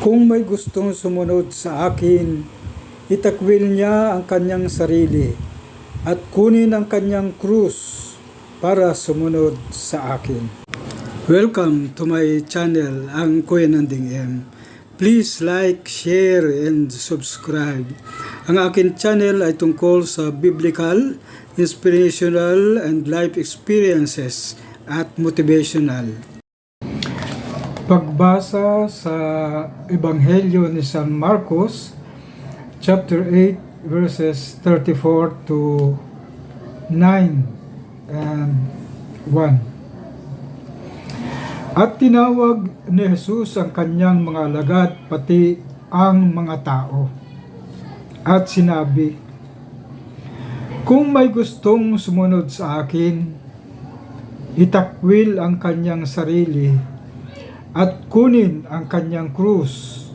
Kung may gustong sumunod sa akin, itakwil niya ang kanyang sarili at kunin ang kanyang krus para sumunod sa akin. Welcome to my channel, ang Kuya Nanding M. Please like, share, and subscribe. Ang akin channel ay tungkol sa biblical, inspirational, and life experiences at motivational. Pagbasa sa Ebanghelyo ni San Marcos, chapter 8, verses 34 to 9 and 1. At tinawag ni Jesus ang kanyang mga alagad pati ang mga tao. At sinabi, Kung may gustong sumunod sa akin, itakwil ang kanyang sarili at kunin ang kanyang krus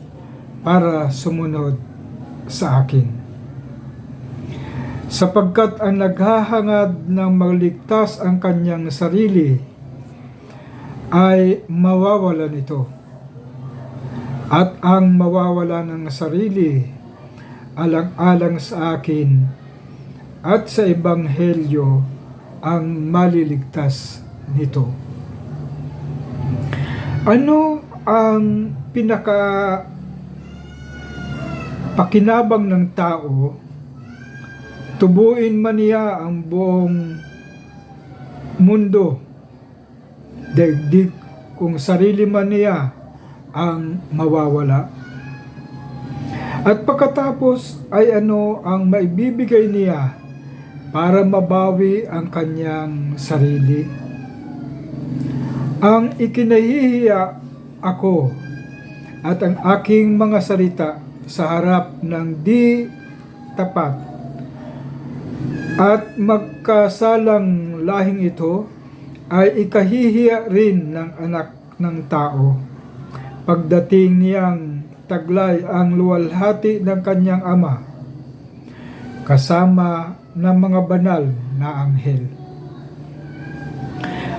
para sumunod sa akin. Sapagkat ang naghahangad ng magligtas ang kanyang sarili ay mawawala nito. At ang mawawala ng sarili alang-alang sa akin at sa ebanghelyo ang maliligtas nito. Ano ang pinaka pakinabang ng tao? Tubuin man niya ang buong mundo. Daigdig kung sarili man niya ang mawawala. At pagkatapos ay ano ang maibibigay niya para mabawi ang kanyang sarili ang ikinahihiya ako at ang aking mga salita sa harap ng di tapat at magkasalang lahing ito ay ikahihiya rin ng anak ng tao pagdating niyang taglay ang luwalhati ng kanyang ama kasama ng mga banal na anghel.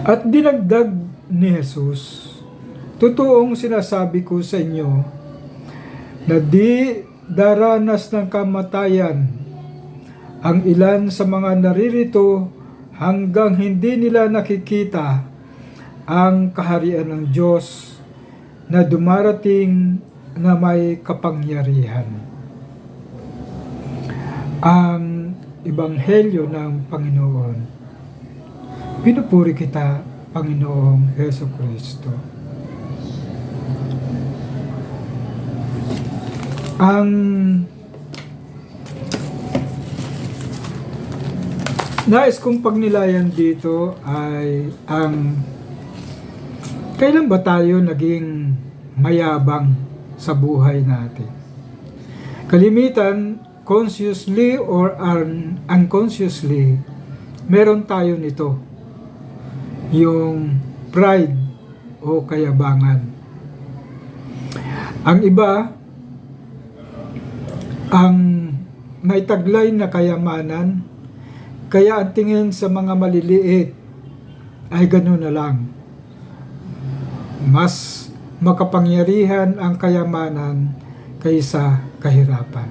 At dinagdag ni Jesus, Totoong sinasabi ko sa inyo na di daranas ng kamatayan ang ilan sa mga naririto hanggang hindi nila nakikita ang kaharian ng Diyos na dumarating na may kapangyarihan. Ang Ebanghelyo ng Panginoon. Pinupuri kita, Panginoong Heso Kristo. Ang nais kong pagnilayan dito ay ang kailan ba tayo naging mayabang sa buhay natin? Kalimitan, consciously or un- unconsciously, meron tayo nito. Yung pride o kayabangan. Ang iba, ang may taglay na kayamanan, kaya ang tingin sa mga maliliit ay gano'n na lang. Mas makapangyarihan ang kayamanan kaysa kahirapan.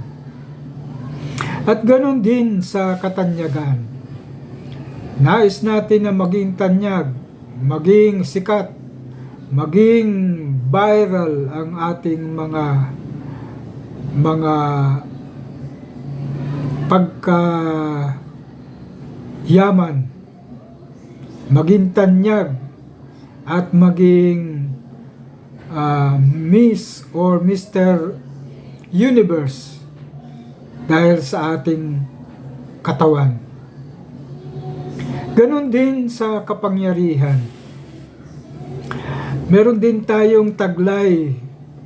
At gano'n din sa katanyagan. Nais natin na maging tanyag, maging sikat, maging viral ang ating mga mga pagka yaman, maging tanyag at maging uh, Miss or Mr. Universe dahil sa ating katawan. Ganon din sa kapangyarihan. Meron din tayong taglay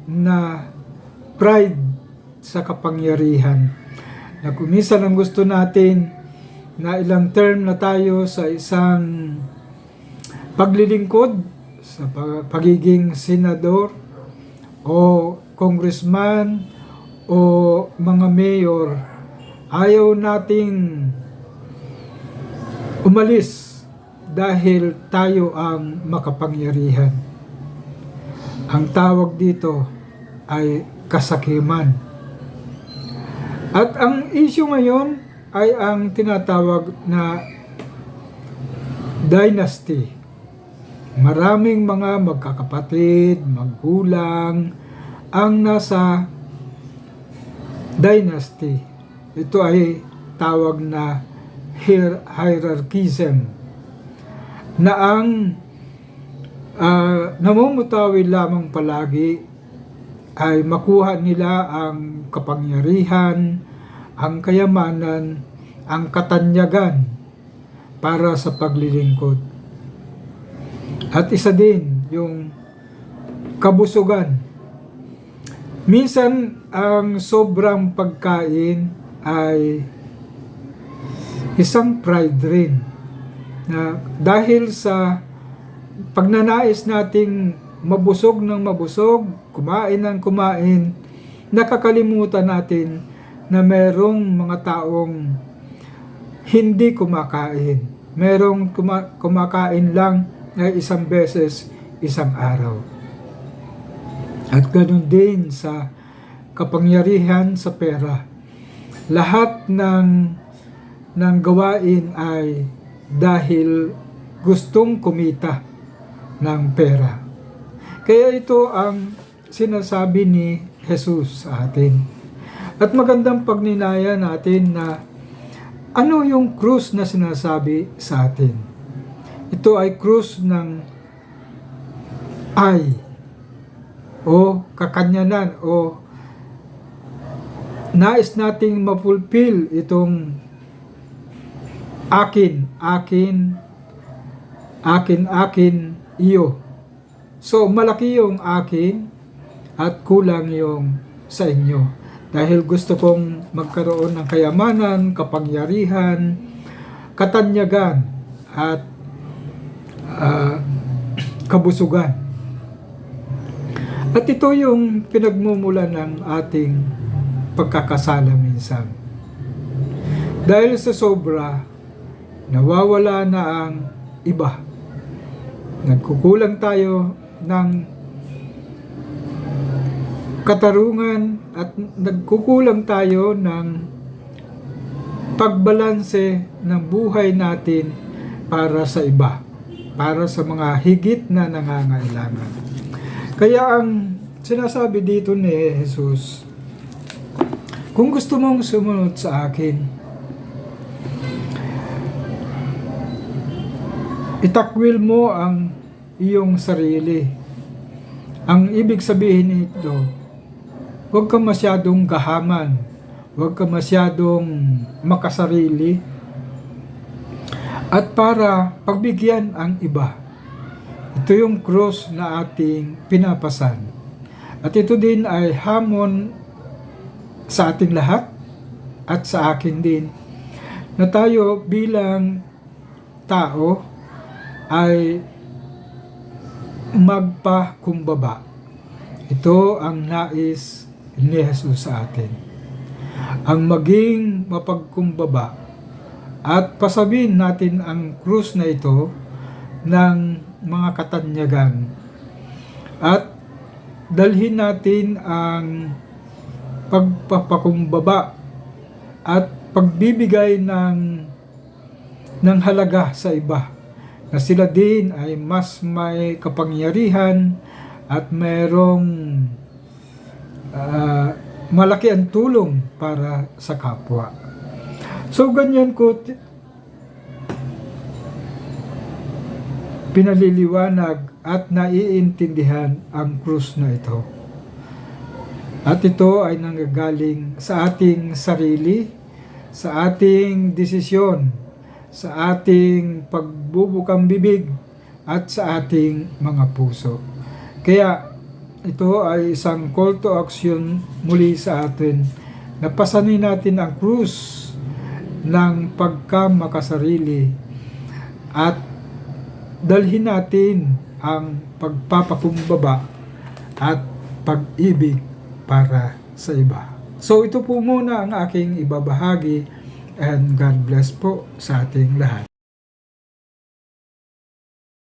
na pride sa kapangyarihan. Na kung minsan ang gusto natin na ilang term na tayo sa isang paglilingkod sa pagiging senador o congressman o mga mayor, ayaw nating umalis dahil tayo ang makapangyarihan. Ang tawag dito ay kasakiman. At ang issue ngayon ay ang tinatawag na dynasty. Maraming mga magkakapatid, maggulang ang nasa dynasty. Ito ay tawag na hierarchism na ang ah, namumutawi lamang palagi ay makuha nila ang kapangyarihan, ang kayamanan, ang katanyagan para sa paglilingkod. At isa din yung kabusugan. Minsan ang sobrang pagkain ay isang pride rin na dahil sa pagnanais nating mabusog ng mabusog, kumain ng kumain, nakakalimutan natin na merong mga taong hindi kumakain. Merong kuma- kumakain lang ay isang beses, isang araw. At ganun din sa kapangyarihan sa pera. Lahat ng ng gawain ay dahil gustong kumita ng pera. Kaya ito ang sinasabi ni Jesus sa atin. At magandang pagninaya natin na ano yung krus na sinasabi sa atin. Ito ay krus ng ay o kakanyanan o nais nating mapulpil itong akin, akin, akin, akin, iyo. So, malaki yung akin at kulang yung sa inyo. Dahil gusto kong magkaroon ng kayamanan, kapangyarihan, katanyagan, at ah, kabusugan. At ito yung pinagmumula ng ating pagkakasala minsan. Dahil sa sobra, nawawala na ang iba. Nagkukulang tayo ng katarungan at nagkukulang tayo ng pagbalanse ng buhay natin para sa iba, para sa mga higit na nangangailangan. Kaya ang sinasabi dito ni Jesus, kung gusto mong sumunod sa akin, itakwil mo ang iyong sarili. Ang ibig sabihin nito, huwag ka masyadong gahaman, huwag ka masyadong makasarili, at para pagbigyan ang iba. Ito yung cross na ating pinapasan. At ito din ay hamon sa ating lahat at sa akin din na tayo bilang tao ay magpakumbaba. Ito ang nais ni Jesus sa atin. Ang maging mapagkumbaba at pasabihin natin ang krus na ito ng mga katanyagan at dalhin natin ang pagpapakumbaba at pagbibigay ng ng halaga sa iba na sila din ay mas may kapangyarihan at mayroong ah, malaki ang tulong para sa kapwa. So ganyan ko pinaliliwanag at naiintindihan ang krus na ito. At ito ay nanggagaling sa ating sarili, sa ating desisyon, sa ating pagbubukang bibig, at sa ating mga puso. Kaya ito ay isang call to action muli sa atin na pasanin natin ang krus ng pagkamakasarili at dalhin natin ang pagpapakumbaba at pag-ibig para sa iba. So ito po muna ang aking ibabahagi and God bless po sa ating lahat.